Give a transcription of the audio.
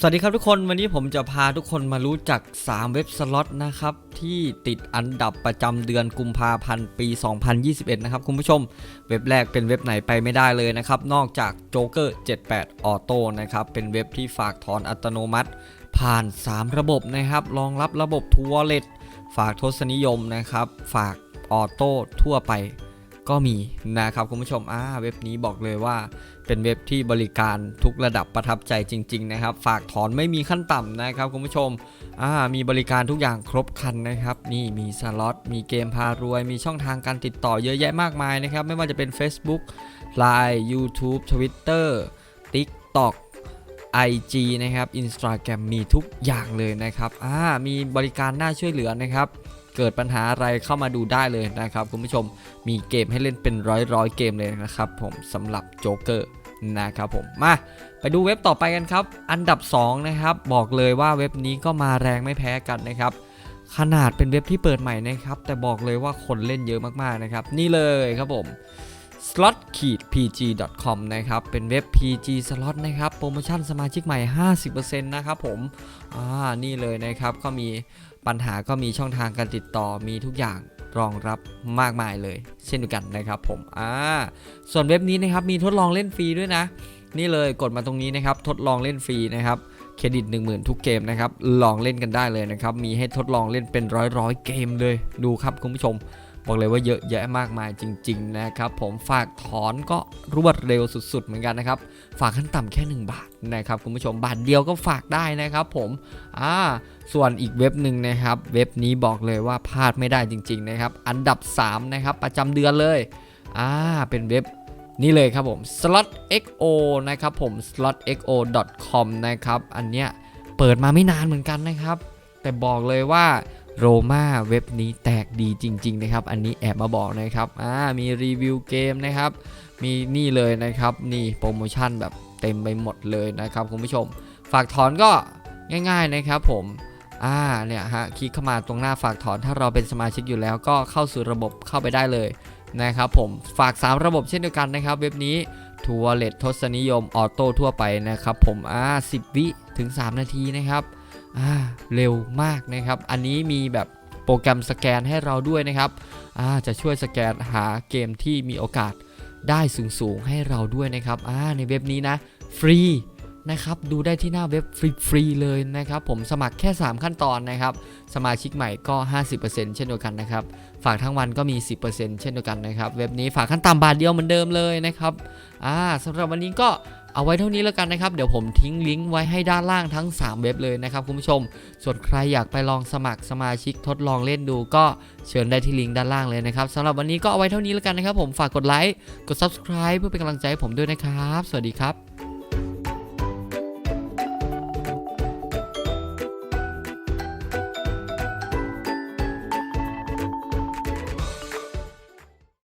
สวัสดีครับทุกคนวันนี้ผมจะพาทุกคนมารู้จัก 3 เว็บสล็อตนะครับ ที่ติดอันดับประจำเดือนกุมภาพันธ์ปี 2021 นะครับคุณผู้ชม เว็บแรกเป็นเว็บไหนไปไม่ได้เลยนะครับ นอกจาก Joker 78 Auto นะครับ เป็นเว็บที่ฝากถอนอัตโนมัติ ผ่าน 3 ระบบนะครับ รองรับระบบทัวร์เลตฝากทศนิยมนะครับ ฝากออโต้ทั่วไป ก็มีนะครับคุณผู้ชมอ่าเว็บนี้บอกเลยว่า เป็นเว็บที่บริการทุกระดับประทับใจจริง ๆ นะครับ ฝากถอนไม่มีขั้นต่ำนะครับคุณผู้ชมอ่ามีบริการทุกอย่างครบครันนะครับ นี่มีสล็อตมีเกมพารวย มีช่องทางการติดต่อเยอะแยะมากมายนะครับ ไม่ว่าจะเป็น Facebook Line YouTube Twitter TikTok IG นะครับ Instagram มีทุกอย่างเลยนะครับอ่ามีบริการน่าช่วยเหลือนะครับ เกิดปัญหาอะไรเข้ามาดูได้เลยนะครับ คุณผู้ชมมีเกมให้เล่นเป็นร้อยร้อยๆเกมเลยนะครับผมสำหรับโจ๊กเกอร์นะครับผมมาไปดูเว็บต่อไปกันครับ อันดับ 2 นะครับ บอกเลยว่าเว็บนี้ก็มาแรงไม่แพ้กันนะครับ ขนาดเป็นเว็บที่เปิดใหม่นะครับ แต่บอกเลยว่าคนเล่นเยอะมากๆนะครับ นี่เลยครับผม slot pg.com นะครับ เป็นเว็บ PG slot นะครับ โปรโมชั่นสมาชิกใหม่ 50%นะครับผม อ่า นี่เลยนะครับ ก็มี ปัญหาก็มีช่องทางการติดต่อมีทุกอย่างรองรับมากมายเลย เช่นเดียวกันนะครับผมอ่าส่วนเว็บนี้นะครับมีทดลองเล่นฟรีด้วยนะ นี่เลยกดมาตรงนี้นะครับทดลองเล่นฟรีนะครับเครดิต 10,000 ทุกเกมนะครับลองเล่นกันได้เลยนะครับมีให้ทดลองเล่นเป็นร้อยร้อยๆเกมเลยดูครับคุณผู้ชม บอกเลยว่าเยอะแยะมากมายจริง ๆ นะครับ ผมฝากถอนก็รวดเร็วสุด ๆ เหมือนกันนะครับ ฝากขั้นต่ำแค่ 1 บาทนะครับคุณผู้ชมบาทเดียวก็ฝากได้นะครับ ผมอ่าส่วนอีกเว็บหนึ่งนะครับ เว็บนี้บอกเลยว่าพลาดไม่ได้จริง ๆ นะครับ อันดับ 3 นะครับ ประจำเดือนเลยอ่าเป็นเว็บนี่เลยครับผม slotxo นะครับผม slotxo.com นะครับ อันเนี้ยเปิดมาไม่นานเหมือนกันนะครับ แต่บอกเลยว่า โรมาเว็บนี้แตกดีจริง ๆ นะครับ อันนี้แอบมาบอกนะครับอ่ามีรีวิวเกมนะครับ มีนี่เลยนะครับ นี่โปรโมชั่นแบบเต็มไปหมดเลยนะครับคุณผู้ชม ฝากถอนก็ง่าย ๆนะครับผมอ่าเนี่ยฮะคลิกเข้ามาตรงหน้าฝากถอนถ้าเราเป็นสมาชิกอยู่แล้วก็เข้าสู่ระบบเข้าไปได้เลยนะครับผมฝาก 3 ระบบเช่นเดียวกันนะครับ เว็บนี้ทัวร์เลตทศนิยมออโต้ทั่วไปนะครับผมอ่า10 วิถึง 3 นาทีนะครับ เร็วมากนะครับ อันนี้มีแบบโปรแกรมสแกนให้เราด้วยนะครับจะช่วยสแกนหาเกมที่มีโอกาสได้สูงๆให้เราด้วยนะครับในเว็บนี้นะ ฟรี นะครับ ดูได้ที่หน้าเว็บฟรีๆเลยนะครับ ผมสมัครแค่ 3 ขั้นตอนนะครับ สมาชิกใหม่ก็ 50%เช่นเดียวกันนะครับ ฝากทั้งวันก็มี 10%เช่นเดียวกันนะครับ เว็บนี้ฝากขั้นต่ำบาทเดียวเหมือนเดิมเลยนะครับ อ่าสำหรับวันนี้ก็เอาไว้เท่านี้แล้วกันนะครับ เดี๋ยวผมทิ้งลิงก์ไว้ให้ด้านล่างทั้ง 3 เว็บเลยนะครับคุณผู้ชม ส่วนใครอยากไปลองสมัครสมาชิกทดลองเล่นดูก็เชิญได้ที่ลิงก์ด้านล่างเลยนะครับสำหรับวันนี้ก็เอาไว้เท่านี้แล้วกันนะครับ ผมฝากกดไลค์ กด subscribe เพื่อเป็นกำลังใจให้ผมด้วยนะครับ สวัสดีครับ